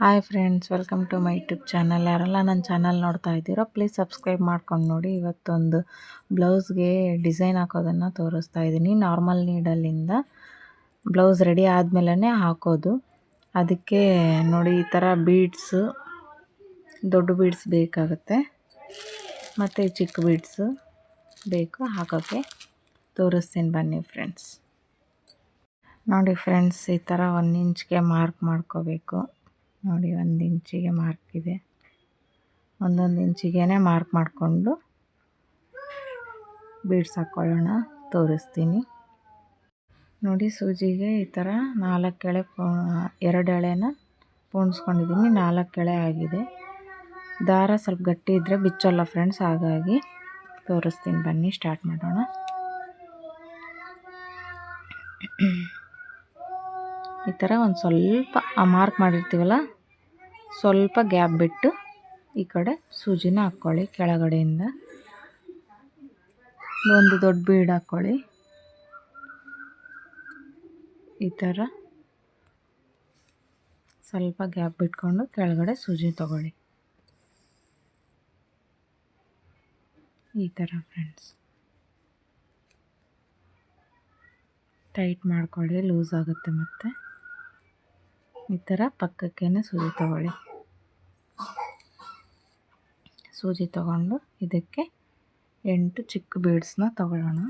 Hi friends welcome to my YouTube channel ಯಾರೆಲ್ಲ ನನ್ನ channel ನೋಡ್ತಾ ಇದ್ದೀರೋ ಪ್ಲೀಸ್ ಸಬ್ಸ್ಕ್ರೈಬ್ ಮಾಡ್ಕೊಂಡು ನೋಡಿ. ಇವತ್ತೊಂದು ಬ್ಲೌಸ್ಗೆ ಡಿಸೈನ್ ಹಾಕೋದನ್ನು ತೋರಿಸ್ತಾ ಇದ್ದೀನಿ. ನಾರ್ಮಲ್ ನೀಡಲ್ಲಿಂದ ಬ್ಲೌಸ್ ರೆಡಿ ಆದಮೇಲೆ ಹಾಕೋದು. ಅದಕ್ಕೆ ನೋಡಿ, ಈ ಥರ ಬೀಡ್ಸು ದೊಡ್ಡ ಬೀಡ್ಸ್ ಬೇಕಾಗುತ್ತೆ. ಮತ್ತು ಚಿಕ್ಕ ಬೀಡ್ಸು ಬೇಕು ಹಾಕೋಕ್ಕೆ ತೋರಿಸ್ತೀನಿ ಬನ್ನಿ ಫ್ರೆಂಡ್ಸ್ ನೋಡಿ ಫ್ರೆಂಡ್ಸ್ ಈ ಥರ ಒಂದು ಇಂಚ್ಗೆ ಮಾರ್ಕ್ ಮಾಡ್ಕೋಬೇಕು. ನೋಡಿ, ಒಂದು ಇಂಚಿಗೆ ಮಾರ್ಕ್ ಇದೆ. ಒಂದೊಂದು ಇಂಚಿಗೆ ಮಾರ್ಕ್ ಮಾಡಿಕೊಂಡು ಬೀಡ್ಸ್ ಹಾಕ್ಕೊಳ್ಳೋಣ ತೋರಿಸ್ತೀನಿ. ನೋಡಿ, ಸೂಜಿಗೆ ಈ ಥರ ನಾಲ್ಕು ಎಳೆ ಎರಡು ಎಳೆನ ಪೋಣಿಸ್ಕೊಂಡಿದ್ದೀನಿ ನಾಲ್ಕು ಎಳೆ ಆಗಿದೆ. ದಾರ ಸ್ವಲ್ಪ ಗಟ್ಟಿ ಇದ್ದರೆ ಬಿಚ್ಚಲ್ಲ ಫ್ರೆಂಡ್ಸ್ ಹಾಗಾಗಿ ತೋರಿಸ್ತೀನಿ ಬನ್ನಿ ಸ್ಟಾರ್ಟ್ ಮಾಡೋಣ. ಈ ಥರ ಒಂದು ಸ್ವಲ್ಪ ಮಾರ್ಕ್ ಮಾಡಿರ್ತೀವಲ್ಲ ಸ್ವಲ್ಪ ಗ್ಯಾಪ್ ಬಿಟ್ಟು ಈ ಕಡೆ ಸೂಜಿನ ಹಾಕ್ಕೊಳ್ಳಿ, ಕೆಳಗಡೆಯಿಂದ. ಒಂದು ದೊಡ್ಡ ಬೀಡ್ ಹಾಕ್ಕೊಳ್ಳಿ. ಈ ಥರ ಸ್ವಲ್ಪ ಗ್ಯಾಪ್ ಬಿಟ್ಕೊಂಡು ಕೆಳಗಡೆ ಸೂಜಿ ತಗೊಳ್ಳಿ. ಈ ಥರ ಫ್ರೆಂಡ್ಸ್ ಟೈಟ್ ಮಾಡ್ಕೊಳ್ಳಿ ಲೂಸ್ ಆಗುತ್ತೆ ಮತ್ತು. ಈ ಥರ ಪಕ್ಕಕ್ಕೇನೆ ಸೂಜಿ ತಗೊಳ್ಳಿ. ಸೂಜಿ ತಗೊಂಡು ಇದಕ್ಕೆ ಎಂಟು ಚಿಕ್ಕ ಬೀಡ್ಸ್ನ ತಗೊಳ್ಳೋಣ.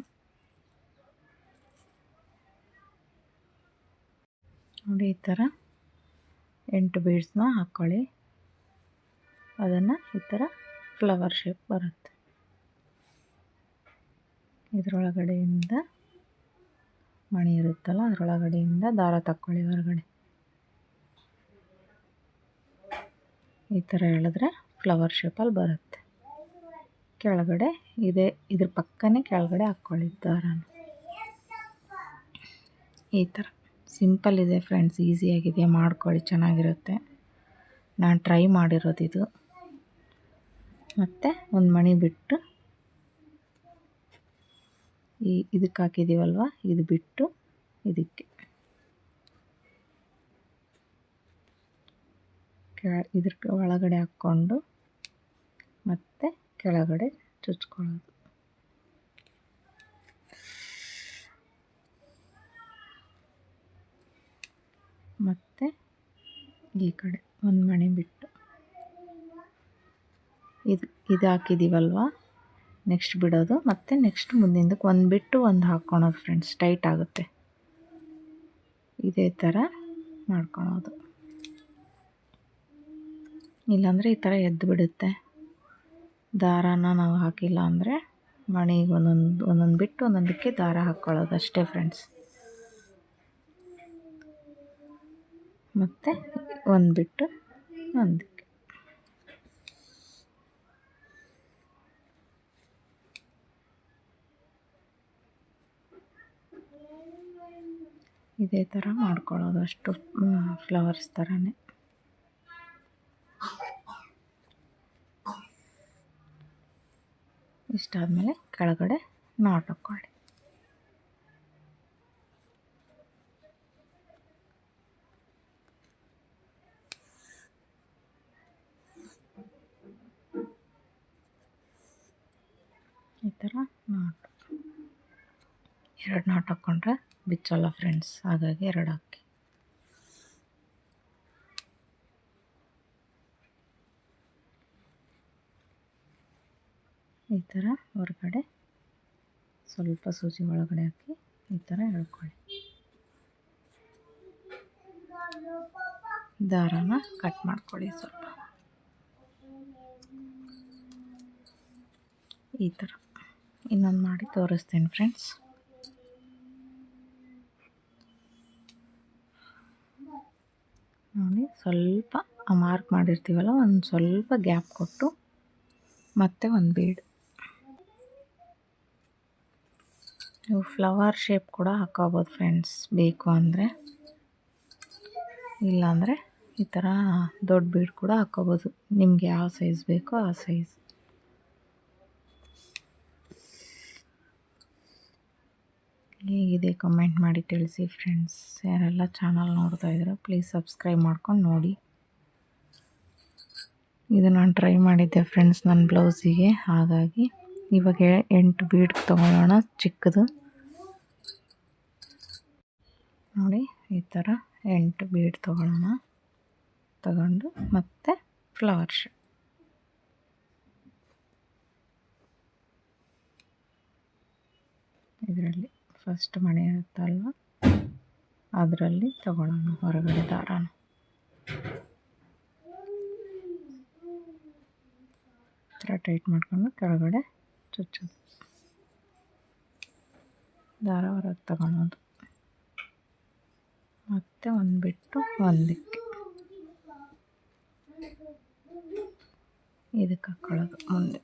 ನೋಡಿ ಈ ಥರ ಎಂಟು ಬೀಡ್ಸ್ನ ಹಾಕ್ಕೊಳ್ಳಿ ಅದನ್ನು ಈ ಥರ ಫ್ಲವರ್ ಶೇಪ್ ಬರುತ್ತೆ. ಇದರೊಳಗಡೆಯಿಂದ ಮಣಿ ಇರುತ್ತಲ್ಲ, ಅದರೊಳಗಡೆಯಿಂದ ದಾರ ತಕ್ಕೊಳ್ಳಿ ಹೊರಗಡೆ. ಈ ಥರ ಎಳೆದ್ರೆ ಫ್ಲವರ್ ಶೇಪಲ್ಲಿ ಬರುತ್ತೆ. ಕೆಳಗಡೆ ಇದೆ, ಇದ್ರ ಪಕ್ಕನೇ ಕೆಳಗಡೆ ಹಾಕ್ಕೊಳ್ಳಿ ಈ ಥರ. ಸಿಂಪಲ್ ಇದೆ ಫ್ರೆಂಡ್ಸ್ ಈಸಿಯಾಗಿದೆ ಮಾಡ್ಕೊಳ್ಳಿ, ಚೆನ್ನಾಗಿರುತ್ತೆ. ನಾನು ಟ್ರೈ ಮಾಡಿರೋದು ಇದು. ಮತ್ತು ಒಂದು ಮಣಿ ಬಿಟ್ಟು ಈ ಇದಕ್ಕೆ ಹಾಕಿದ್ದೀವಲ್ವ ಇದು ಬಿಟ್ಟು ಇದಕ್ಕೆ. ಕೆಳ ಇದ್ರ ಒಳಗಡೆ ಹಾಕ್ಕೊಂಡು ಮತ್ತೆ ಕೆಳಗಡೆ ಚುಚ್ಕೊಳ್ಳೋದು. ಮತ್ತು ಈ ಕಡೆ ಒಂದು ಮಣೆ ಬಿಟ್ಟು ಇದು ಇದು ಹಾಕಿದ್ದೀವಲ್ವ ನೆಕ್ಸ್ಟ್ ಬಿಡೋದು. ಮತ್ತು ನೆಕ್ಸ್ಟ್ ಮುಂದಿಂದಕ್ಕೆ ಒಂದು ಬಿಟ್ಟು ಒಂದು ಹಾಕ್ಕೊಳೋದು ಫ್ರೆಂಡ್ಸ್ ಟೈಟ್ ಆಗುತ್ತೆ. ಇದೇ ಥರ ಮಾಡ್ಕೊಳೋದು. ಇಲ್ಲಾಂದರೆ ಈ ಥರ ಎದ್ದು ಬಿಡುತ್ತೆ. ದಾರಾನ ನಾವು ಹಾಕಿಲ್ಲ ಅಂದರೆ ಮಣಿಗೆ ಒಂದೊಂದು ಒಂದೊಂದು ಬಿಟ್ಟು ಒಂದೊಂದಕ್ಕೆ ದಾರ ಹಾಕ್ಕೊಳ್ಳೋದು ಅಷ್ಟೇ ಫ್ರೆಂಡ್ಸ್ ಮತ್ತು ಒಂದು ಬಿಟ್ಟು ಒಂದಕ್ಕೆ. ಇದೇ ಥರ ಮಾಡ್ಕೊಳ್ಳೋದು ಅಷ್ಟು ಫ್ಲವರ್ಸ್ ಥರನೇ. ಇಷ್ಟಾದಮೇಲೆ ಕೆಳಗಡೆ ನಾಟ್ ಹಾಕ್ಕೊಳ್ಳಿ ಈ ಥರ ನಾಟ್ ಎರಡು ನಾಟ್ ಹಾಕ್ಕೊಂಡ್ರೆ ಬಿಚ್ಚಲ್ಲ ಫ್ರೆಂಡ್ಸ್ ಹಾಗಾಗಿ ಎರಡು ಹಾಕಿ. ಥರ ಹೊರಗಡೆ ಸ್ವಲ್ಪ ಸೂಜಿ ಒಳಗಡೆ ಹಾಕಿ ಈ ಥರ ಎಳ್ಕೊಳ್ಳಿ. ದಾರಾನ ಕಟ್ ಮಾಡ್ಕೊಳ್ಳಿ ಸ್ವಲ್ಪ. ಈ ಥರ. ಇನ್ನೊಂದು ಮಾಡಿ ತೋರಿಸ್ತೀನಿ ಫ್ರೆಂಡ್ಸ್ ನೋಡಿ, ಸ್ವಲ್ಪ ಮಾರ್ಕ್ ಮಾಡಿರ್ತೀವಲ್ಲ, ಒಂದು ಸ್ವಲ್ಪ ಗ್ಯಾಪ್ ಕೊಟ್ಟು ಮತ್ತೆ ಒಂದು ಬೀಡ್ ನೀವು ಫ್ಲವರ್ ಶೇಪ್ ಕೂಡ ಹಾಕೋಬೋದು ಫ್ರೆಂಡ್ಸ್ ಬೇಕು ಅಂದರೆ. ಇಲ್ಲಾಂದರೆ ಈ ಥರ ದೊಡ್ಡ ಬೀಡ್ ಕೂಡ ಹಾಕೋಬೋದು ನಿಮಗೆ ಯಾವ ಸೈಜ್ ಬೇಕೋ ಆ ಸೈಜ್ ಹೇಗಿದೆ ಕಮೆಂಟ್ ಮಾಡಿ ತಿಳಿಸಿ ಫ್ರೆಂಡ್ಸ್ ಯಾರೆಲ್ಲ ಚಾನಲ್ ನೋಡ್ತಾ ಇದ್ದೀರೋ ಪ್ಲೀಸ್ ಸಬ್ಸ್ಕ್ರೈಬ್ ಮಾಡ್ಕೊಂಡು ನೋಡಿ. ಇದು ನಾನು ಟ್ರೈ ಮಾಡಿದ್ದೆ ಫ್ರೆಂಡ್ಸ್ ನನ್ನ ಬ್ಲೌಸಿಗೆ ಹಾಗಾಗಿ ಇವಾಗ ಎಂಟು ಬೀಡ್ ತೊಗೊಳ್ಳೋಣ ಚಿಕ್ಕದು. ನೋಡಿ, ಈ ಥರ ಎಂಟು ಬೀಡ್ ತೊಗೊಳ್ಳೋಣ ತಗೊಂಡು ಮತ್ತೆ ಫ್ಲವರ್ ಇದರಲ್ಲಿ ಫಸ್ಟ್ ಮಣೆ ಇರುತ್ತಲ್ವ? ಅದರಲ್ಲಿ ತಗೊಳ್ಳೋಣ ಹೊರಗಡೆ ದಾರಾನ. ಥರ ಟೈಟ್ ಮಾಡ್ಕೊಂಡು ಕೆಳಗಡೆ ಚುಚ್ಚೋದು ದಾರ ಹೊರಗೆ ತಗೊಳೋದು. ಮತ್ತೆ ಒಂದು ಬಿಟ್ಟು ಒಂದಕ್ಕೆ. ಇದಕ್ಕೆ ಹಾಕ್ಕೊಳ್ಳೋದು ಮುಂದೆ.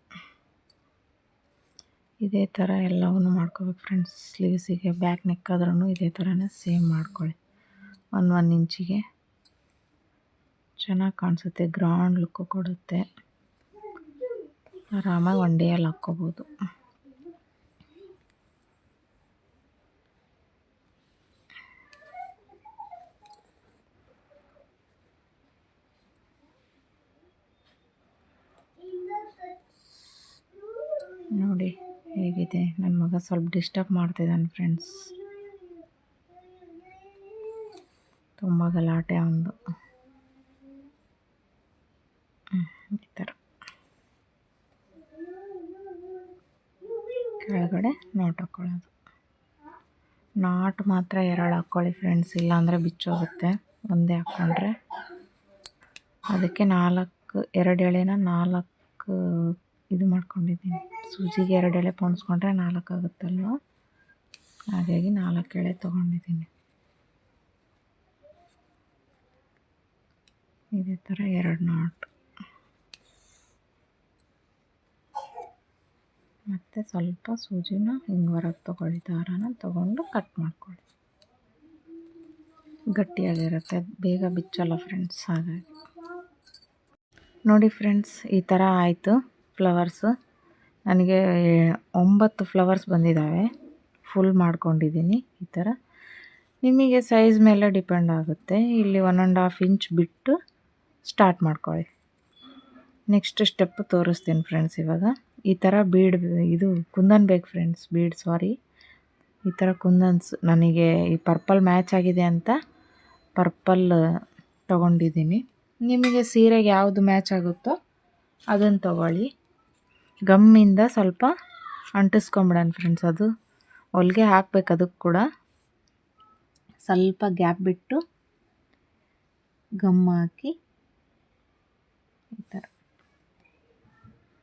ಇದೇ ಥರ ಎಲ್ಲವನ್ನು ಮಾಡ್ಕೋಬೇಕು ಫ್ರೆಂಡ್ಸ್. ಸ್ಲೀವ್ಸಿಗೆ ಬ್ಯಾಕ್ ನೆಕ್ ಆದ್ರೂ ಇದೇ ಥರನೇ ಸೇಮ್ ಮಾಡ್ಕೊಳ್ಳಿ. ಒಂದು ಒನ್ ಇಂಚಿಗೆ. ಚೆನ್ನಾಗಿ ಕಾಣಿಸುತ್ತೆ. ಗ್ರಾಂಡ್ ಲುಕ್ಕು ಕೊಡುತ್ತೆ. ಆರಾಮಾಗಿ ಒಂಡೆಯಲ್ಲಿ ಡೇಯಲ್ಲಿ ಹಾಕ್ಕೋಬೋದು. ನೋಡಿ ಹೇಗಿದೆ. ನನ್ನ ಮಗ ಸ್ವಲ್ಪ ಡಿಸ್ಟರ್ಬ್ ಮಾಡ್ತಿದ್ದಾನೆ ಫ್ರೆಂಡ್ಸ್ ತುಂಬ ಗಲಾಟೆ ಒಂದು ಈ ಥರ ಕೆಳಗಡೆ ನಾಟ್ ಹಾಕ್ಕೊಳ್ಳೋದು ನಾಟ್ ಮಾತ್ರ ಎರಡು ಹಾಕ್ಕೊಳ್ಳಿ ಫ್ರೆಂಡ್ಸ್ ಇಲ್ಲಾಂದರೆ ಬಿಚ್ಚೋಗುತ್ತೆ. ಒಂದೇ ಹಾಕ್ಕೊಂಡ್ರೆ ಅದಕ್ಕೆ ನಾಲ್ಕು, ಎರಡು ಎಳೆನ ನಾಲ್ಕು ಇದು ಮಾಡ್ಕೊಂಡಿದ್ದೀನಿ. ಸೂಜಿಗೆ ಎರಡು ಎಳೆ ಪೋಣಿಸ್ಕೊಂಡ್ರೆ ನಾಲ್ಕು ಆಗುತ್ತಲ್ವ? ಹಾಗಾಗಿ ನಾಲ್ಕು ಎಳೆ ತೊಗೊಂಡಿದ್ದೀನಿ. ಇದೇ ಥರ ಎರಡು ನಾಟ್. ಮತ್ತು ಸ್ವಲ್ಪ ಸೂಜಿನ ಹಿಂಗೆ ಹೊರಗೆ ತೊಗೊಳ್ಳಿ, ದಾರಾನ ತೊಗೊಂಡು ಕಟ್ ಮಾಡ್ಕೊಳ್ಳಿ. ಗಟ್ಟಿಯಾಗಿರುತ್ತೆ, ಬೇಗ ಬಿಚ್ಚಲ್ಲ ಫ್ರೆಂಡ್ಸ್ ಹಾಗಾಗಿ. ನೋಡಿ ಫ್ರೆಂಡ್ಸ್ ಈ ಥರ ಆಯಿತು ಫ್ಲವರ್ಸು ನನಗೆ ಒಂಬತ್ತು ಫ್ಲವರ್ಸ್ ಬಂದಿದ್ದಾವೆ ಫುಲ್ ಮಾಡ್ಕೊಂಡಿದ್ದೀನಿ ಈ ಥರ ನಿಮಗೆ ಸೈಜ್ ಮೇಲೆ ಡಿಪೆಂಡ್ ಆಗುತ್ತೆ, ಇಲ್ಲಿ ಒನ್ ಆ್ಯಂಡ್ ಹಾಫ್ ಇಂಚ್ ಬಿಟ್ಟು ಸ್ಟಾರ್ಟ್ ಮಾಡ್ಕೊಳ್ಳಿ. ನೆಕ್ಸ್ಟ್ ಸ್ಟೆಪ್ ತೋರಿಸ್ತೀನಿ ಫ್ರೆಂಡ್ಸ್ ಇವಾಗ. ಈ ಥರ ಬೀಡ್, ಇದು ಕುಂದನ್ ಬೇಕು ಫ್ರೆಂಡ್ಸ್ ಬೀಡ್ ಸಾರಿ ಈ ಥರ ಕುಂದನ್ಸ್, ನನಗೆ ಈ ಪರ್ಪಲ್ ಮ್ಯಾಚ್ ಆಗಿದೆ ಅಂತ ಪರ್ಪಲ್ ತೊಗೊಂಡಿದ್ದೀನಿ. ನಿಮಗೆ ಸೀರೆಗೆ ಯಾವುದು ಮ್ಯಾಚ್ ಆಗುತ್ತೋ ಅದನ್ನು ತಗೊಳ್ಳಿ. ಗಮ್ಮಿಂದ ಸ್ವಲ್ಪ ಅಂಟಿಸ್ಕೊಂಬಿಡೋಣ ಫ್ರೆಂಡ್ಸ್ ಅದು ಹೊಲಿಗೆ ಹಾಕ್ಬೇಕು ಅದಕ್ಕೆ ಕೂಡ. ಸ್ವಲ್ಪ ಗ್ಯಾಪ್ ಬಿಟ್ಟು ಗಮ್ ಹಾಕಿ ಈ ಥರ.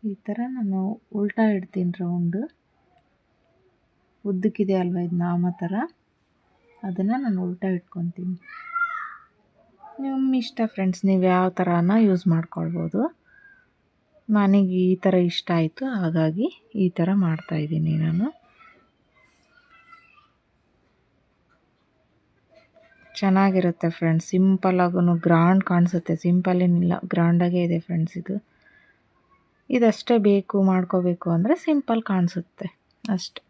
ಈ ಥರ ನಾನು ಉಲ್ಟಾ ಇಡ್ತೀನಿ ರೌಂಡು ಉದ್ದಕ್ಕಿದೆ ಅಲ್ವ ಇದು ನಾಮ ಥರ ಅದನ್ನು ನಾನು ಉಲ್ಟಾ ಇಟ್ಕೊತೀನಿ. ನಿಮ್ಮ ಇಷ್ಟ ಫ್ರೆಂಡ್ಸ್ ನೀವು ಯಾವ ಥರನ ಯೂಸ್ ಮಾಡ್ಕೊಳ್ಬೋದು. ನನಗೆ ಈ ಥರ ಇಷ್ಟ ಆಯಿತು, ಹಾಗಾಗಿ ಈ ಥರ ಮಾಡ್ತಾಯಿದ್ದೀನಿ ನಾನು. ಚೆನ್ನಾಗಿರುತ್ತೆ ಫ್ರೆಂಡ್ಸ್ ಸಿಂಪಲ್ ಆಗೂ ಗ್ರ್ಯಾಂಡ್ ಕಾಣಿಸುತ್ತೆ. ಸಿಂಪಲ್ ಏನಿಲ್ಲ ಗ್ರ್ಯಾಂಡಾಗೇ ಇದೆ ಫ್ರೆಂಡ್ಸ್ ಇದು. ಇದಷ್ಟೇ ಬೇಕು, ಮಾಡ್ಕೋಬೇಕು ಅಂದರೆ ಸಿಂಪಲ್ ಕಾಣಿಸುತ್ತೆ. ಅಷ್ಟೆ.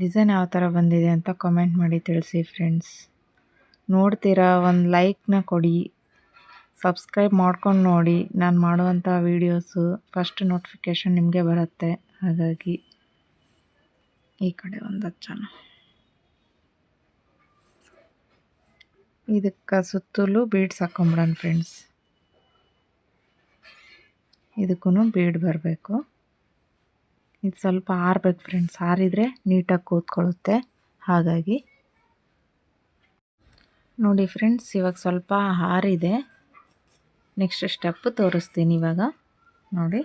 ಡಿಸೈನ್ ಯಾವ ಥರ ಬಂದಿದೆ ಅಂತ ಕಮೆಂಟ್ ಮಾಡಿ ತಿಳಿಸಿ ಫ್ರೆಂಡ್ಸ್ ನೋಡ್ತೀರಾ, ಒಂದು ಲೈಕ್ನ ಕೊಡಿ. ಸಬ್ಸ್ಕ್ರೈಬ್ ಮಾಡ್ಕೊಂಡು ನೋಡಿ. ನಾನು ಮಾಡುವಂಥ ವೀಡಿಯೋಸು ಫಸ್ಟ್ ನೋಟಿಫಿಕೇಷನ್ ನಿಮಗೆ ಬರುತ್ತೆ. ಹಾಗಾಗಿ ಈ ಕಡೆ ಒಂದು ಹಚ್ಚೋಣ. ಇದಕ್ಕೆ ಸುತ್ತಲೂ ಬೀಡ್ಸ್ ಹಾಕೊಂಬಿಡೋಣ ಫ್ರೆಂಡ್ಸ್ ಇದಕ್ಕೂ ಬೀಡ್ ಬರಬೇಕು. ಇದು ಸ್ವಲ್ಪ ಆರಬೇಕು ಫ್ರೆಂಡ್ಸ್ ಆರಿದರೆ ನೀಟಾಗಿ ಕೂತ್ಕೊಳ್ಳುತ್ತೆ. ಹಾಗಾಗಿ ನೋಡಿ ಫ್ರೆಂಡ್ಸ್ ಇವಾಗ ಸ್ವಲ್ಪ ಹಾರಿದೆ ನೆಕ್ಸ್ಟ್ ಸ್ಟೆಪ್ ತೋರಿಸ್ತೀನಿ ಇವಾಗ. ನೋಡಿ.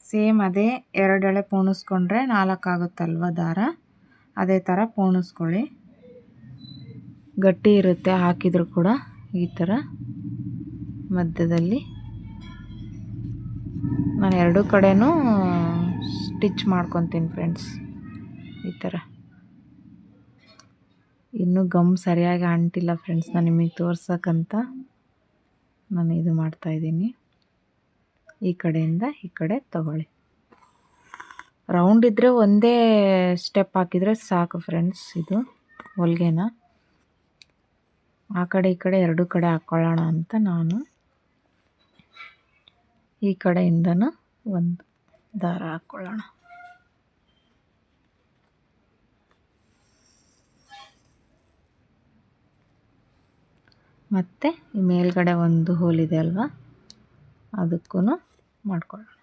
ಸೇಮ್ ಅದೇ ಎರಡೆಳೆ ಪೋಣಿಸ್ಕೊಂಡ್ರೆ ನಾಲ್ಕು ಆಗುತ್ತಲ್ವ ದಾರ? ಅದೇ ಥರ ಪೋಣಿಸ್ಕೊಳ್ಳಿ. ಗಟ್ಟಿ ಇರುತ್ತೆ, ಹಾಕಿದರೂ ಕೂಡ ಈ ಥರ ಮಧ್ಯದಲ್ಲಿ. ನಾನು ಎರಡೂ ಕಡೆನೂ ಸ್ಟಿಚ್ ಮಾಡ್ಕೊತೀನಿ ಫ್ರೆಂಡ್ಸ್ ಈ ಥರ ಇನ್ನೂ ಗಮ್ ಸರಿಯಾಗಿ ಅಂಟಿಲ್ಲ ಫ್ರೆಂಡ್ಸ್ ನಾನು ನಿಮಗೆ ತೋರ್ಸೋಕ್ಕಂತ ನಾನು ಇದು ಮಾಡ್ತಾಯಿದ್ದೀನಿ ಈ ಕಡೆಯಿಂದ ಈ ಕಡೆ ತಗೊಳ್ಳಿ. ರೌಂಡ್ ಇದ್ದರೆ ಒಂದೇ ಸ್ಟೆಪ್ ಹಾಕಿದರೆ ಸಾಕು ಫ್ರೆಂಡ್ಸ್ ಇದು ಹೊಲಿಗೆನ. ಆ ಕಡೆ ಈ ಕಡೆ ಎರಡು ಕಡೆ ಹಾಕ್ಕೊಳ್ಳೋಣ ಅಂತ ನಾನು ಈ ಕಡೆಯಿಂದನೂ ಒಂದು ದಾರ ಹಾಕ್ಕೊಳ್ಳೋಣ ಮತ್ತು ಈ ಮೇಲ್ಗಡೆ ಒಂದು ಹೋಲಿದೆ ಅಲ್ವಾ? ಅದಕ್ಕೂ ಮಾಡ್ಕೊಳ್ಳೋಣ.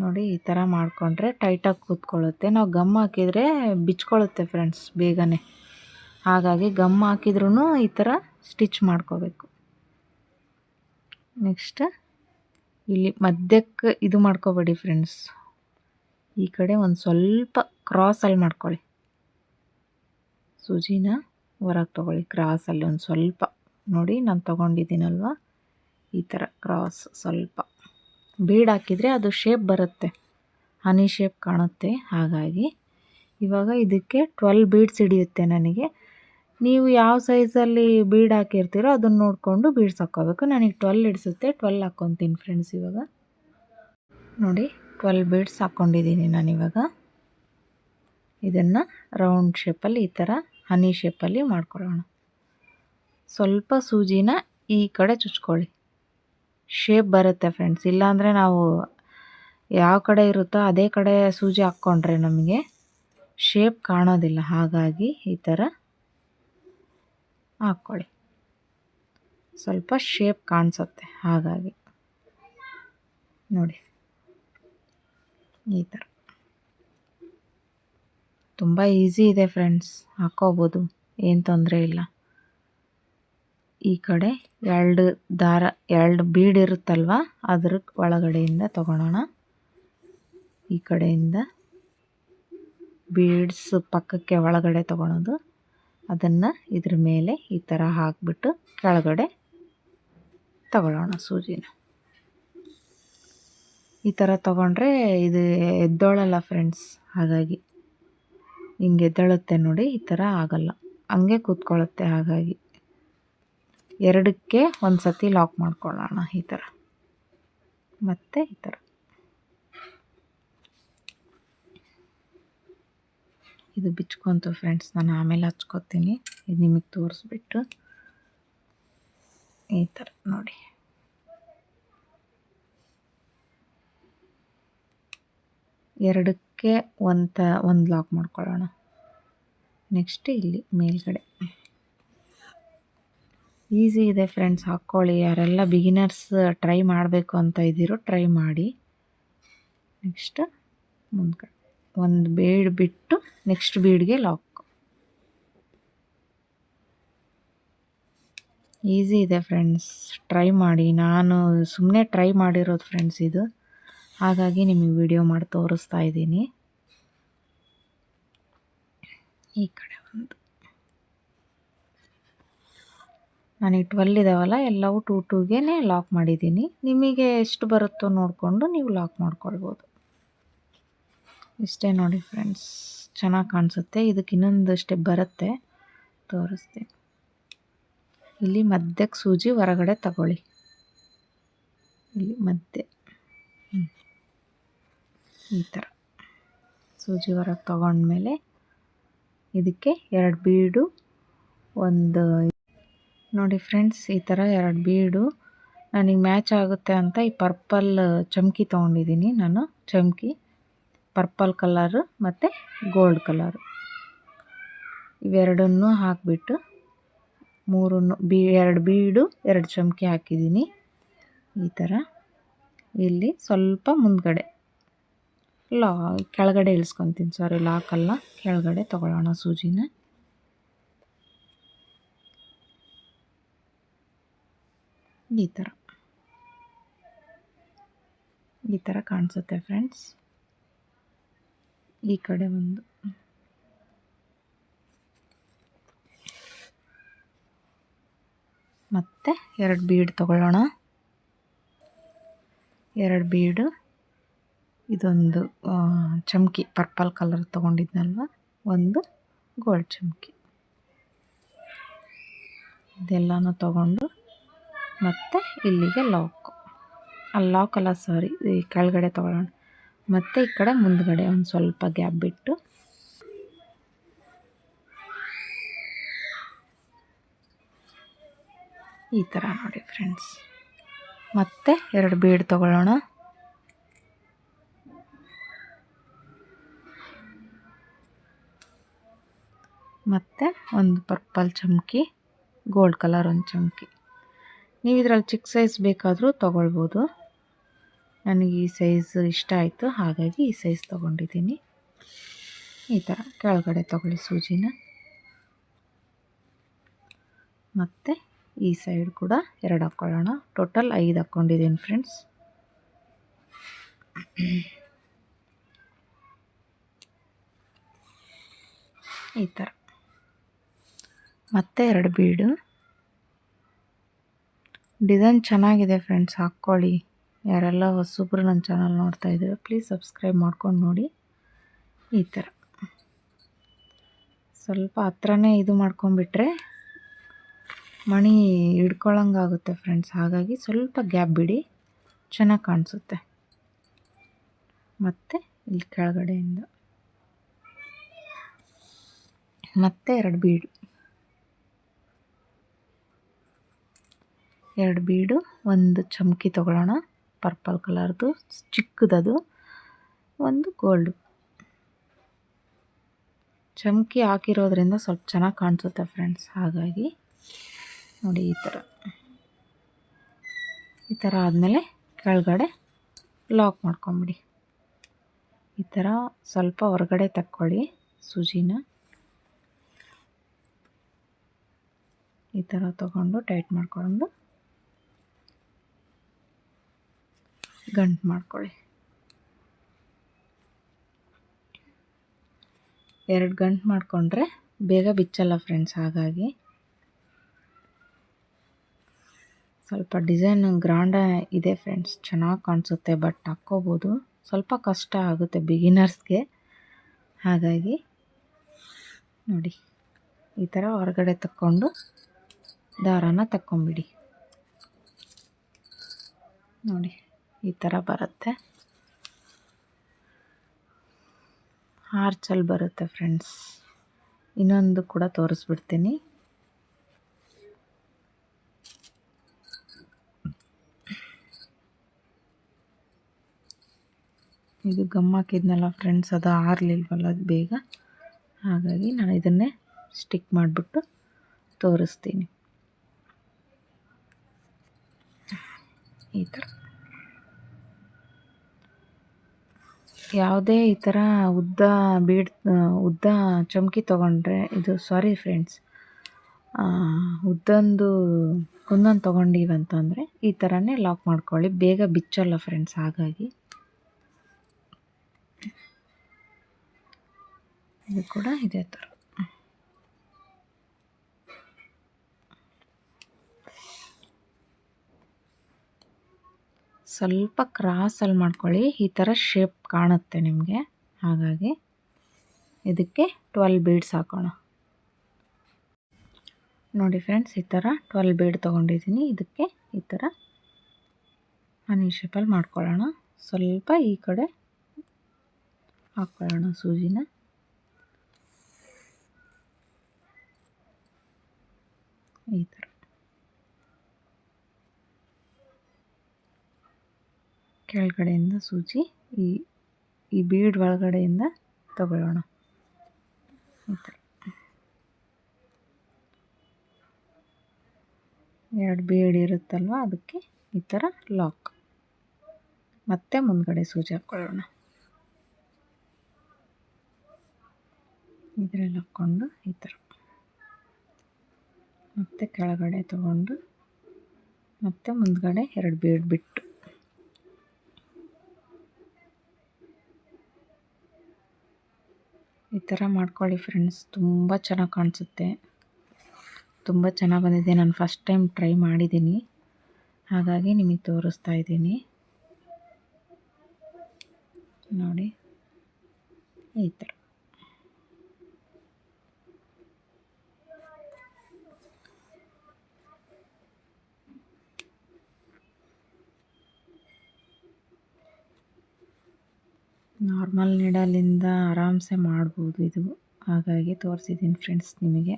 ನೋಡಿ ಈ ಥರ ಮಾಡಿಕೊಂಡ್ರೆ ಟೈಟಾಗಿ ಕೂತ್ಕೊಳ್ಳುತ್ತೆ. ನಾವು ಗಮ್ ಹಾಕಿದರೆ ಬಿಚ್ಕೊಳ್ಳುತ್ತೆ ಫ್ರೆಂಡ್ಸ್ ಬೇಗನೆ. ಹಾಗಾಗಿ ಗಮ್ ಹಾಕಿದ್ರೂ ಈ ಥರ ಸ್ಟಿಚ್ ಮಾಡ್ಕೋಬೇಕು. ನೆಕ್ಸ್ಟ್ ಇಲ್ಲಿ ಮಧ್ಯಕ್ಕೆ ಇದು ಮಾಡ್ಕೋಬೇಡಿ ಫ್ರೆಂಡ್ಸ್ ಈ ಕಡೆ ಒಂದು ಸ್ವಲ್ಪ ಕ್ರಾಸಲ್ಲಿ ಮಾಡ್ಕೊಳ್ಳಿ. ಸೂಜಿನ ಹೊರಗೆ ತೊಗೊಳ್ಳಿ ಕ್ರಾಸಲ್ಲಿ ಒಂದು ಸ್ವಲ್ಪ. ನೋಡಿ ನಾನು ತೊಗೊಂಡಿದ್ದೀನಲ್ವ? ಈ ಥರ ಕ್ರಾಸ್ ಸ್ವಲ್ಪ. ಬೀಡ್ ಹಾಕಿದರೆ ಅದು ಶೇಪ್ ಬರುತ್ತೆ. ಹನಿ ಶೇಪ್ ಕಾಣುತ್ತೆ. ಹಾಗಾಗಿ ಇವಾಗ ಇದಕ್ಕೆ ಟ್ವೆಲ್ ಬೀಡ್ಸ್ ಹಿಡಿಯುತ್ತೆ ನನಗೆ. ನೀವು ಯಾವ ಸೈಜಲ್ಲಿ ಬೀಡ್ ಹಾಕಿರ್ತೀರೋ ಅದನ್ನು ನೋಡಿಕೊಂಡು ಬೀಡ್ಸ್ ಹಾಕ್ಕೋಬೇಕು. ನನಗೆ ಟ್ವೆಲ್ ಹಿಡಿಸುತ್ತೆ. ಟ್ವೆಲ್ ಹಾಕ್ಕೊತೀನಿ ಫ್ರೆಂಡ್ಸ್ ಇವಾಗ. ನೋಡಿ ಟ್ವೆಲ್ ಬೀಡ್ಸ್ ಹಾಕ್ಕೊಂಡಿದ್ದೀನಿ ನಾನಿವಾಗ. ಇದನ್ನು ರೌಂಡ್ ಶೇಪಲ್ಲಿ ಈ ಥರ ಹನಿ ಶೇಪಲ್ಲಿ ಮಾಡ್ಕೊಳ್ಳೋಣ. ಸ್ವಲ್ಪ ಸೂಜಿನ ಈ ಕಡೆ ಚುಚ್ಕೊಳ್ಳಿ. ಶೇಪ್ ಬರುತ್ತೆ ಫ್ರೆಂಡ್ಸ್ ಇಲ್ಲಾಂದರೆ ನಾವು ಯಾವ ಕಡೆ ಇರುತ್ತೋ ಅದೇ ಕಡೆ ಸೂಜಿ ಹಾಕ್ಕೊಂಡ್ರೆ ನಮಗೆ ಶೇಪ್ ಕಾಣೋದಿಲ್ಲ. ಹಾಗಾಗಿ ಈ ಥರ ಹಾಕ್ಕೊಳ್ಳಿ ಸ್ವಲ್ಪ ಶೇಪ್ ಕಾಣಿಸುತ್ತೆ. ಹಾಗಾಗಿ ನೋಡಿ ಈ ಥರ ತುಂಬ ಈಸಿ ಇದೆ ಫ್ರೆಂಡ್ಸ್ ಹಾಕ್ಕೋಬೋದು ಏನು ತೊಂದರೆ ಇಲ್ಲ. ಈ ಕಡೆ ಎರಡು ದಾರ, ಎರಡು ಬೀಡ್ ಇರುತ್ತಲ್ವ? ಅದ್ರ ಒಳಗಡೆಯಿಂದ ತಗೊಳೋಣ. ಈ ಕಡೆಯಿಂದ ಬೀಡ್ಸ್ ಪಕ್ಕಕ್ಕೆ ಒಳಗಡೆ ತಗೊಳೋದು. ಅದನ್ನು ಇದ್ರ ಮೇಲೆ ಈ ಥರ ಹಾಕಿಬಿಟ್ಟು ಕೆಳಗಡೆ ತಗೊಳ್ಳೋಣ ಸೂಜಿನ. ಈ ಥರ ತಗೊಂಡ್ರೆ ಇದು ಎದ್ದೊಳಲ್ಲ ಫ್ರೆಂಡ್ಸ್, ಹಾಗಾಗಿ ಹಿಂಗೆ ಎದ್ದೇಳುತ್ತೆ ನೋಡಿ, ಈ ಥರ ಆಗಲ್ಲ. ಹಂಗೆ ಕೂತ್ಕೊಳ್ಳುತ್ತೆ ಹಾಗಾಗಿ. ಎರಡಕ್ಕೆ ಒಂದು ಸತಿ ಲಾಕ್ ಮಾಡ್ಕೊಳ್ಳೋಣ ಈ ಥರ. ಮತ್ತು ಈ ಥರ. ಇದು ಬಿಚ್ಕೊಂತು ಫ್ರೆಂಡ್ಸ್, ನಾನು ಆಮೇಲೆ ಹಚ್ಕೋತೀನಿ. ಇದು ನಿಮಗೆ ತೋರಿಸ್ಬಿಟ್ಟು ಈ ಥರ ನೋಡಿ. ಎರಡಕ್ಕೆ ಒಂದು ಒಂದು ಲಾಕ್ ಮಾಡ್ಕೊಳ್ಳೋಣ. ನೆಕ್ಸ್ಟ್ ಇಲ್ಲಿ ಮೇಲ್ಗಡೆ. ಈಸಿ ಇದೆ ಫ್ರೆಂಡ್ಸ್ ಹಾಕ್ಕೊಳ್ಳಿ ಯಾರೆಲ್ಲ ಬಿಗಿನರ್ಸ್ ಟ್ರೈ ಮಾಡಬೇಕು ಅಂತ ಇದ್ದೀರೋ ಟ್ರೈ ಮಾಡಿ. ನೆಕ್ಸ್ಟ್ ಮುಂದ್ಕಡೆ ಒಂದು ಬೇಡ್ ಬಿಟ್ಟು ನೆಕ್ಸ್ಟ್ ಬೀಡ್ಗೆ ಲಾಕ್ ಈಸಿ ಇದೆ ಫ್ರೆಂಡ್ಸ್ ಟ್ರೈ ಮಾಡಿ. ನಾನು ಸುಮ್ಮನೆ ಟ್ರೈ ಮಾಡಿರೋದು ಫ್ರೆಂಡ್ಸ್ ಇದು. ಹಾಗಾಗಿ ನಿಮಗೆ ವಿಡಿಯೋ ಮಾಡಿ ತೋರಿಸ್ತಾ ಇದ್ದೀನಿ. ಈ ಕಡೆ ಒಂದು ನಾನು ಟ್ವೆಲ್ ಇದ್ದಾವಲ್ಲ ಎಲ್ಲವೂ ಟೂ ಟೂಗೆ ಲಾಕ್ ಮಾಡಿದ್ದೀನಿ. ನಿಮಗೆ ಎಷ್ಟು ಬರುತ್ತೋ ನೋಡಿಕೊಂಡು ನೀವು ಲಾಕ್ ಮಾಡ್ಕೊಳ್ಬೋದು. ಇಷ್ಟೇ ನೋಡಿ ಫ್ರೆಂಡ್ಸ್ ಚೆನ್ನಾಗಿ ಕಾಣಿಸುತ್ತೆ. ಇದಕ್ಕೆ ಇನ್ನೊಂದು ಸ್ಟೆಪ್ ಬರುತ್ತೆ. ತೋರಿಸ್ತೀನಿ. ಇಲ್ಲಿ ಮಧ್ಯಕ್ಕೆ ಸೂಜಿ, ಹೊರಗಡೆ ತಗೊಳ್ಳಿ. ಇಲ್ಲಿ ಮಧ್ಯೆ. ಈ ಥರ ಸೂಜಿ, ಹೊರಗೆ ತಗೊಂಡ್ಮೇಲೆ ಇದಕ್ಕೆ ಎರಡು ಬೀಡು, ಒಂದು ನೋಡಿ ಫ್ರೆಂಡ್ಸ್, ಈ ಥರ ಎರಡು ಬೀಡು. ನನಗೆ ಮ್ಯಾಚ್ ಆಗುತ್ತೆ ಅಂತ ಈ ಪರ್ಪಲ್ ಚಮಕಿ ತೊಗೊಂಡಿದ್ದೀನಿ ನಾನು. ಚಮಕಿ, ಪರ್ಪಲ್ ಕಲರು ಮತ್ತು ಗೋಲ್ಡ್ ಕಲರು. ಇವೆರಡನ್ನೂ ಹಾಕಿಬಿಟ್ಟು ಮೂರನ್ನು ಬೀ, ಎರಡು ಬೀಡು, ಎರಡು ಚಮಕಿ ಹಾಕಿದ್ದೀನಿ ಈ ಥರ ಇಲ್ಲಿ ಸ್ವಲ್ಪ ಮುಂದ್ಗಡೆ. ಲಾ, ಕೆಳಗಡೆ ಇಳಿಸ್ಕೊತೀನಿ. ಸಾರಿ ಲಾಕಲ್ಲ ಕೆಳಗಡೆ ತೊಗೊಳ್ಳೋಣ ಸೂಜಿನ. ಈ ಥರ ಈ ಥರ ಕಾಣಿಸುತ್ತೆ ಫ್ರೆಂಡ್ಸ್ ಈ ಕಡೆ ಒಂದು. ಮತ್ತು ಎರಡು ಬೀಡ್ ತಗೊಳ್ಳೋಣ. ಎರಡು ಬೀಡು ಇದೊಂದು ಚಮಕಿ ಪರ್ಪಲ್ ಕಲರ್ ತೊಗೊಂಡಿದ್ನಲ್ವ? ಒಂದು ಗೋಲ್ಡ್ ಚಮಕಿ. ಇದೆಲ್ಲನೂ ತಗೊಂಡು ಮತ್ತು ಇಲ್ಲಿಗೆ ಲಾಕ್ ಲಾಕ್ ಅಲ್ಲ ಸಾರಿ ಈ ಕೆಳಗಡೆ ತೊಗೊಳ್ಳೋಣ. ಮತ್ತು ಈ ಕಡೆ ಮುಂದುಗಡೆ ಒಂದು ಸ್ವಲ್ಪ ಗ್ಯಾಪ್ ಬಿಟ್ಟು. ಈ ಥರ ನೋಡಿ ಫ್ರೆಂಡ್ಸ್ ಮತ್ತೆ ಎರಡು ಬೀಡ್ ತಗೊಳ್ಳೋಣ. ಮತ್ತು ಒಂದು ಪರ್ಪಲ್ ಚಮಕಿ ಗೋಲ್ಡ್ ಕಲರ್ ಒಂದು ಚಮಕಿ. ನೀವು ಇದರಲ್ಲಿ ಚಿಕ್ಕ ಸೈಜ್ ಬೇಕಾದರೂ ತೊಗೊಳ್ಬೋದು. ನನಗೆ ಈ ಸೈಜ್ ಇಷ್ಟ ಆಯಿತು. ಹಾಗಾಗಿ ಈ ಸೈಜ್ ತೊಗೊಂಡಿದ್ದೀನಿ. ಈ ಥರ ಕೆಳಗಡೆ ತೊಗೊಳ್ಳಿ ಸೂಜಿನ. ಮತ್ತು ಈ ಸೈಡ್ ಕೂಡ ಎರಡು ಹಾಕ್ಕೊಳ್ಳೋಣ ಟೋಟಲ್ ಐದು ಹಾಕ್ಕೊಂಡಿದ್ದೀನಿ ಫ್ರೆಂಡ್ಸ್ ಈ ಥರ ಮತ್ತೆ ಎರಡು ಬೀಡು ಡಿಸೈನ್ ಚೆನ್ನಾಗಿದೆ ಫ್ರೆಂಡ್ಸ್ ಹಾಕ್ಕೊಳ್ಳಿ. ಯಾರೆಲ್ಲ ಹೊಸಬ್ರು ನನ್ನ ಚಾನಲ್ ನೋಡ್ತಾ ಇದ್ದೀರ ಪ್ಲೀಸ್ ಸಬ್ಸ್ಕ್ರೈಬ್ ಮಾಡ್ಕೊಂಡು ನೋಡಿ. ಈ ಥರ ಸ್ವಲ್ಪ ಹತ್ರನೇ ಇದು ಮಾಡ್ಕೊಂಬಿಟ್ರೆ ಮಣಿ ಹಿಡ್ಕೊಳ್ಳಂಗಾಗುತ್ತೆ ಫ್ರೆಂಡ್ಸ್ ಹಾಗಾಗಿ ಸ್ವಲ್ಪ ಗ್ಯಾಪ್ ಬಿಡಿ. ಚೆನ್ನಾಗಿ ಕಾಣಿಸುತ್ತೆ. ಮತ್ತು ಇಲ್ಲಿ ಕೆಳಗಡೆಯಿಂದ. ಮತ್ತೆ ಎರಡು ಬೀಡು. ಎರಡು ಬೀಡು, ಒಂದು ಚಮಕಿ ತೊಗೊಳ್ಳೋಣ. ಪರ್ಪಲ್ ಕಲರ್ದು ಚಿಕ್ಕದದು, ಒಂದು ಗೋಲ್ಡು ಚಮಕಿ ಹಾಕಿರೋದ್ರಿಂದ ಸ್ವಲ್ಪ ಚೆನ್ನಾಗಿ ಕಾಣಿಸುತ್ತೆ ಫ್ರೆಂಡ್ಸ್ ಹಾಗಾಗಿ ನೋಡಿ ಈ ಥರ ಈ ಥರ ಆದಮೇಲೆ ಕೆಳಗಡೆ ಲಾಕ್ ಮಾಡ್ಕೊಂಬಿಡಿ. ಈ ಥರ ಸ್ವಲ್ಪ ಹೊರಗಡೆ ತಕ್ಕೊಳ್ಳಿ ಸೂಜಿನ. ಈ ಥರ ತೊಗೊಂಡು ಟೈಟ್ ಮಾಡಿಕೊಂಡು ಗಂಟು ಮಾಡ್ಕೊಳ್ಳಿ. ಎರಡು ಗಂಟು ಮಾಡಿಕೊಂಡ್ರೆ ಬೇಗ ಬಿಚ್ಚಲ್ಲ ಫ್ರೆಂಡ್ಸ್ ಹಾಗಾಗಿ. ಸ್ವಲ್ಪ ಡಿಸೈನ್ ಗ್ರಾಂಡ ಇದೆ ಫ್ರೆಂಡ್ಸ್ ಚೆನ್ನಾಗಿ ಕಾಣಿಸುತ್ತೆ ಬಟ್ ಹಾಕ್ಕೋಬೋದು ಸ್ವಲ್ಪ ಕಷ್ಟ ಆಗುತ್ತೆ ಬಿಗಿನರ್ಸ್ಗೆ ಹಾಗಾಗಿ ನೋಡಿ, ಈ ಥರ ಹೊರಗಡೆ ತಕ್ಕೊಂಡು ದಾರಾನ ತಕ್ಕೊಂಬಿಡಿ. ನೋಡಿ. ಈ ಥರ ಬರುತ್ತೆ. ಆರ್ಚಲ್ಲಿ ಬರುತ್ತೆ ಫ್ರೆಂಡ್ಸ್. ಇನ್ನೊಂದು ಕೂಡ ತೋರಿಸ್ಬಿಡ್ತೀನಿ. ಇದು ಗಮ್ ಹಾಕಿದ್ನಲ್ಲ ಫ್ರೆಂಡ್ಸ್, ಅದು ಆರ್ಲಿಲ್ವಲ್ಲ ಅದು ಬೇಗ. ಹಾಗಾಗಿ ನಾನು ಇದನ್ನೇ ಸ್ಟಿಕ್ ಮಾಡಿಬಿಟ್ಟು ತೋರಿಸ್ತೀನಿ. ಈ ಥರ ಯಾವುದೇ ಈ ಥರ ಉದ್ದ ಬೀಡ್ ಉದ್ದ ಚಮಕಿ ತೊಗೊಂಡ್ರೆ ಇದು ಸಾರಿ ಫ್ರೆಂಡ್ಸ್ ಉದ್ದೊಂದು ಕುಂದನ್ ತೊಗೊಂಡೀವಂತಂದರೆ ಈ ಥರನೇ ಲಾಕ್ ಮಾಡ್ಕೊಳ್ಳಿ. ಬೇಗ ಬಿಚ್ಚಲ್ಲ ಫ್ರೆಂಡ್ಸ್ ಹಾಗಾಗಿ. ಇದು ಕೂಡ ಇದೇ ಥರ. ಸ್ವಲ್ಪ ಕ್ರಾಸಲ್ಲಿ ಮಾಡ್ಕೊಳ್ಳಿ. ಈ ಥರ ಶೇಪ್ ಕಾಣುತ್ತೆ ನಿಮಗೆ. ಹಾಗಾಗಿ ಇದಕ್ಕೆ ಟ್ವೆಲ್ ಬೀಡ್ಸ್ ಹಾಕೋಣ. ನೋಡಿ ಫ್ರೆಂಡ್ಸ್ ಈ ಥರ ಟ್ವೆಲ್ ಬೀಡ್ ತೊಗೊಂಡಿದ್ದೀನಿ. ಇದಕ್ಕೆ ಈ ಥರ ಹನಿ ಶೇಪಲ್ಲಿ ಮಾಡ್ಕೊಳ್ಳೋಣ. ಸ್ವಲ್ಪ ಈ ಕಡೆ ಹಾಕ್ಕೊಳ್ಳೋಣ ಸೂಜಿನ. ಈ ಥರ ಕೆಳಗಡೆಯಿಂದ ಸೂಜಿ ಈ ಈ ಬೀಡ್ ಒಳಗಡೆಯಿಂದ ತಗೊಳ್ಳೋಣ. ಈ ಎರಡು ಬೀಡ್ ಇರುತ್ತಲ್ವ, ಅದಕ್ಕೆ ಈ ಥರ ಲಾಕ್ ಮತ್ತೆ ಮುಂದ್ಗಡೆ ಸೂಜಿ ಹಾಕ್ಕೊಳ್ಳೋಣ ಇದರಲ್ಲಿ ಹಾಕ್ಕೊಂಡು ಈ ಥರ ಮತ್ತೆ ಕೆಳಗಡೆ ತಗೊಂಡು, ಮತ್ತೆ ಮುಂದ್ಗಡೆ ಎರಡು ಬೀಡ್ ಬಿಟ್ಟು. ಈ ಥರ ಮಾಡ್ಕೊಳ್ಳಿ ಫ್ರೆಂಡ್ಸ್. ತುಂಬ ಚೆನ್ನಾಗಿ ಕಾಣಿಸುತ್ತೆ. ತುಂಬ ಚೆನ್ನಾಗಿ ಬಂದಿದೆ. ನಾನು ಫಸ್ಟ್ ಟೈಮ್ ಟ್ರೈ ಮಾಡಿದ್ದೀನಿ. ಹಾಗಾಗಿ ನಿಮಗೆ ತೋರಿಸ್ತಾ ಇದ್ದೀನಿ. ನೋಡಿ. ಈ ಥರ. ನಾರ್ಮಲ್ ನೀಡಲಿಂದ ಆರಾಮ್ಸೆ ಮಾಡ್ಬೋದು ಇದು. ಹಾಗಾಗಿ ತೋರಿಸಿದ್ದೀನಿ ಫ್ರೆಂಡ್ಸ್ ನಿಮಗೆ.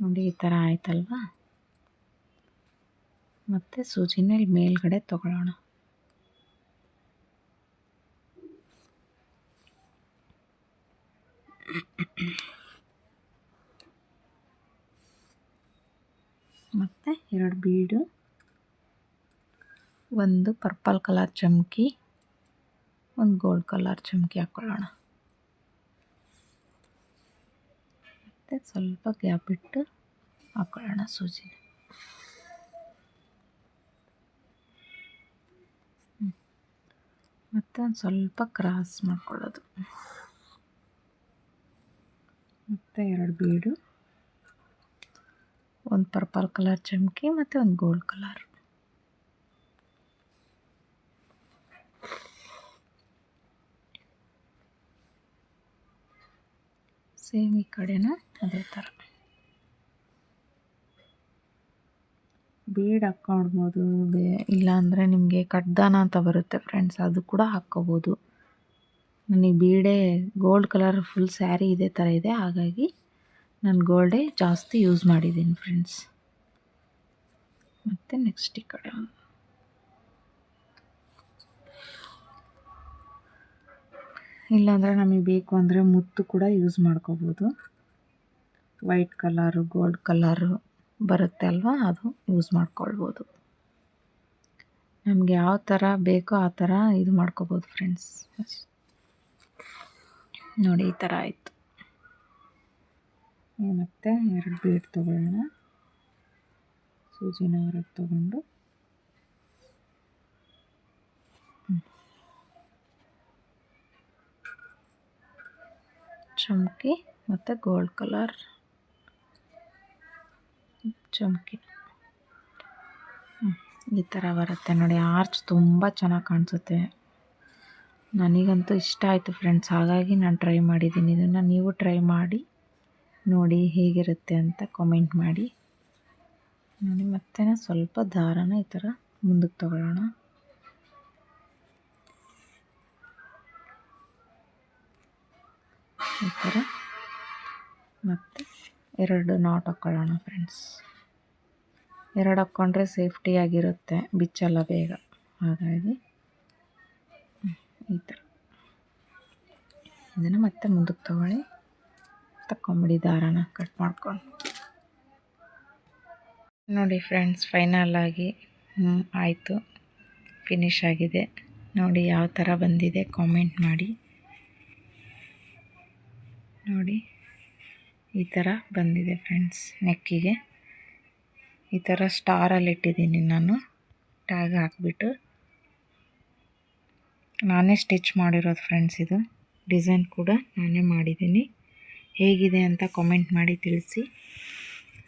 ನೋಡಿ, ಈ ಥರ ಆಯ್ತಲ್ವಾ? ಮತ್ತು ಸೂಜಿನ ಮೇಲ್ಗಡೆ ತಗೊಳ್ಳೋಣ. ಮತ್ತು ಎರಡು ಬೀಡು. ಒಂದು ಪರ್ಪಲ್ ಕಲರ್ ಚಮಕಿ. ಒಂದು ಗೋಲ್ಡ್ ಕಲರ್ ಚಮಕಿ ಹಾಕ್ಕೊಳ್ಳೋಣ ಮತ್ತು ಸ್ವಲ್ಪ ಗ್ಯಾಪ್ ಇಟ್ಟು ಹಾಕ್ಕೊಳ್ಳೋಣ ಸೂಜಿ ಮತ್ತು ಒಂದು ಸ್ವಲ್ಪ ಕ್ರಾಸ್ ಮಾಡ್ಕೊಳ್ಳೋದು. ಮತ್ತು ಎರಡು ಬೀಡು ಒಂದು ಪರ್ಪಲ್ ಕಲರ್ ಚಮಕಿ, ಮತ್ತು ಒಂದು ಗೋಲ್ಡ್ ಕಲರ್ ಸೇಮ್ ಈ ಕಡೆನ ಅದೇ ಥರ. ಬೀಡ್ ಹಾಕ್ಕೊಳ್ಬೋದು ಬೇ, ಇಲ್ಲಾಂದರೆ ನಿಮಗೆ ಕಡ್ದಾನ ಅಂತ ಬರುತ್ತೆ ಫ್ರೆಂಡ್ಸ್ ಅದು ಕೂಡ ಹಾಕ್ಕೋಬೋದು. ನನಗೆ ಬೀಡೇ ಗೋಲ್ಡ್ ಕಲರ್ ಫುಲ್ ಸ್ಯಾರಿ ಇದೇ ಥರ ಇದೆ, ಹಾಗಾಗಿ ನಾನು ಗೋಲ್ಡೇ ಜಾಸ್ತಿ ಯೂಸ್ ಮಾಡಿದ್ದೀನಿ ಫ್ರೆಂಡ್ಸ್ ಮತ್ತು ನೆಕ್ಸ್ಟ್ ಈ ಕಡೆ ಇಲ್ಲಾಂದರೆ ನಮಗೆ ಬೇಕು ಅಂದರೆ ಮುತ್ತು ಕೂಡ ಯೂಸ್ ಮಾಡ್ಕೋಬೋದು. ವೈಟ್ ಕಲರು ಗೋಲ್ಡ್ ಕಲರು ಬರುತ್ತೆ ಅಲ್ವಾ? ಅದು ಯೂಸ್ ಮಾಡ್ಕೊಳ್ಬೋದು. ನಮಗೆ ಯಾವ ಥರ ಬೇಕೋ ಆ ಥರ ಇದು ಮಾಡ್ಕೋಬೋದು ಫ್ರೆಂಡ್ಸ್ ನೋಡಿ, ಈ ಥರ ಆಯಿತು. ಮತ್ತು ಎರಡು ಬೀಡ್ ತೊಗೊಳ್ಳೋಣ. ಸೂಜಿನ ಹೊರಗೆ ತೊಗೊಂಡು. ಚಮಕಿ ಮತ್ತು ಗೋಲ್ಡ್ ಕಲರ್ ಚಮಕಿ. ಈ ಥರ ಬರುತ್ತೆ ನೋಡಿ. ಆರ್ಚ್ ತುಂಬ ಚೆನ್ನಾಗಿ ಕಾಣಿಸುತ್ತೆ. ನನಗಂತೂ ಇಷ್ಟ ಆಯಿತು ಫ್ರೆಂಡ್ಸ್. ಹಾಗಾಗಿ ನಾನು ಟ್ರೈ ಮಾಡಿದ್ದೀನಿ. ಇದನ್ನು ನೀವು ಟ್ರೈ ಮಾಡಿ, ನೋಡಿ ಹೇಗಿರುತ್ತೆ ಅಂತ ಕಾಮೆಂಟ್ ಮಾಡಿ. ನೋಡಿ, ಮತ್ತೆ ಸ್ವಲ್ಪ ದಾರನ ಈ ಥರ ಮುಂದಕ್ಕೆ ತಗೊಳ್ಳೋಣ. ಈ ಥರ ಮತ್ತು ಎರಡು ನಾಟ್ ಹಾಕ್ಕೊಳ್ಳೋಣ ಫ್ರೆಂಡ್ಸ್ ಎರಡು ಹಾಕ್ಕೊಂಡ್ರೆ ಸೇಫ್ಟಿಯಾಗಿರುತ್ತೆ ಬಿಚ್ಚಲ್ಲ ಬೇಗ. ಹಾಗಾಗಿ ಈ ಥರ ಇದನ್ನು ಮತ್ತೆ ಮುಂದಕ್ಕೆ ತಗೊಳ್ಳಿ. ತಕ್ಕೊಂಬಿಡಿ ದಾರನ ಕಟ್ ಮಾಡ್ಕೊಂಡು. ನೋಡಿ ಫ್ರೆಂಡ್ಸ್ ಫೈನಲ್ ಆಗಿ ಆಯಿತು. ಫಿನಿಶ್ ಆಗಿದೆ. ನೋಡಿ ಯಾವ ಥರ ಬಂದಿದೆ ಕಾಮೆಂಟ್ ಮಾಡಿ. ನೋಡಿ, ಈ ಥರ ಬಂದಿದೆ ಫ್ರೆಂಡ್ಸ್ ನೆಕ್ಕಿಗೆ. ಈ ಥರ ಸ್ಟಾರಲ್ಲಿ ಇಟ್ಟಿದ್ದೀನಿ ನಾನು ಟ್ಯಾಗ್ ಹಾಕಿಬಿಟ್ಟು. ನಾನೇ ಸ್ಟಿಚ್ ಮಾಡಿರೋದು ಫ್ರೆಂಡ್ಸ್ ಇದು ಡಿಸೈನ್ ಕೂಡ ನಾನೇ ಮಾಡಿದ್ದೀನಿ. ಹೇಗಿದೆ ಅಂತ ಕಾಮೆಂಟ್ ಮಾಡಿ ತಿಳಿಸಿ.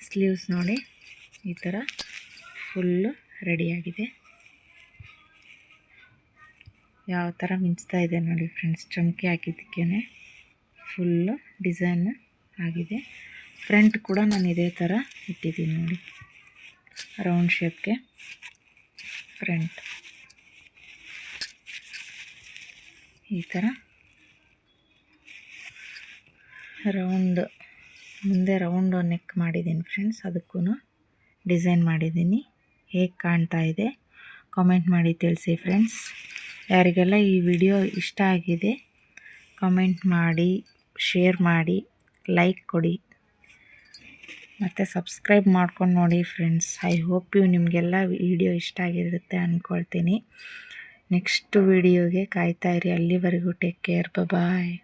ಸ್ಲೀವ್ಸ್ ನೋಡಿ, ಈ ಥರ ಫುಲ್ಲು ರೆಡಿಯಾಗಿದೆ ಯಾವ ಥರ ಮಿಂಚ್ತಾ ಇದೆ ನೋಡಿ ಫ್ರೆಂಡ್ಸ್, ಚಮಕಿ ಹಾಕಿದ್ದಕ್ಕೇ ಫುಲ್ಲು ಡಿಸೈನ್ ಆಗಿದೆ. ಫ್ರಂಟ್ ಕೂಡ ನಾನು ಇದೇ ಥರ ಇಟ್ಟಿದ್ದೀನಿ ನೋಡಿ. ರೌಂಡ್ ಶೇಪ್ಗೆ ಫ್ರಂಟ್ ಈ ಥರ ರೌಂಡ್ ಮುಂದೆ ರೌಂಡ್ ನೆಕ್ ಮಾಡಿದ್ದೀನಿ ಫ್ರೆಂಡ್ಸ್ ಅದಕ್ಕೂ ಡಿಸೈನ್ ಮಾಡಿದ್ದೀನಿ. ಹೇಗೆ ಕಾಣ್ತಾ ಇದೆ? ಕಾಮೆಂಟ್ ಮಾಡಿ ತಿಳಿಸಿ ಫ್ರೆಂಡ್ಸ್ ಯಾರಿಗೆಲ್ಲ ಈ ವಿಡಿಯೋ ಇಷ್ಟ ಆಗಿದೆ ಕಾಮೆಂಟ್ ಮಾಡಿ. ಶೇರ್ ಮಾಡಿ ಲೈಕ್ ಕೊಡಿ. ಮತ್ತು ಸಬ್ಸ್ಕ್ರೈಬ್ ಮಾಡ್ಕೊಂಡು ನೋಡಿ ಫ್ರೆಂಡ್ಸ್ ಐ ಹೋಪ್ ಯು ನಿಮಗೆಲ್ಲ ವಿಡಿಯೋ ಇಷ್ಟ ಆಗಿರುತ್ತೆ ಅಂದ್ಕೊಳ್ತೀನಿ ನೆಕ್ಸ್ಟ್ ವಿಡಿಯೋಗೆ ಕಾಯ್ತಾ ಇರಿ. ಅಲ್ಲಿವರೆಗೂ ಟೇಕ್ ಕೇರ್ ಬಾಯ್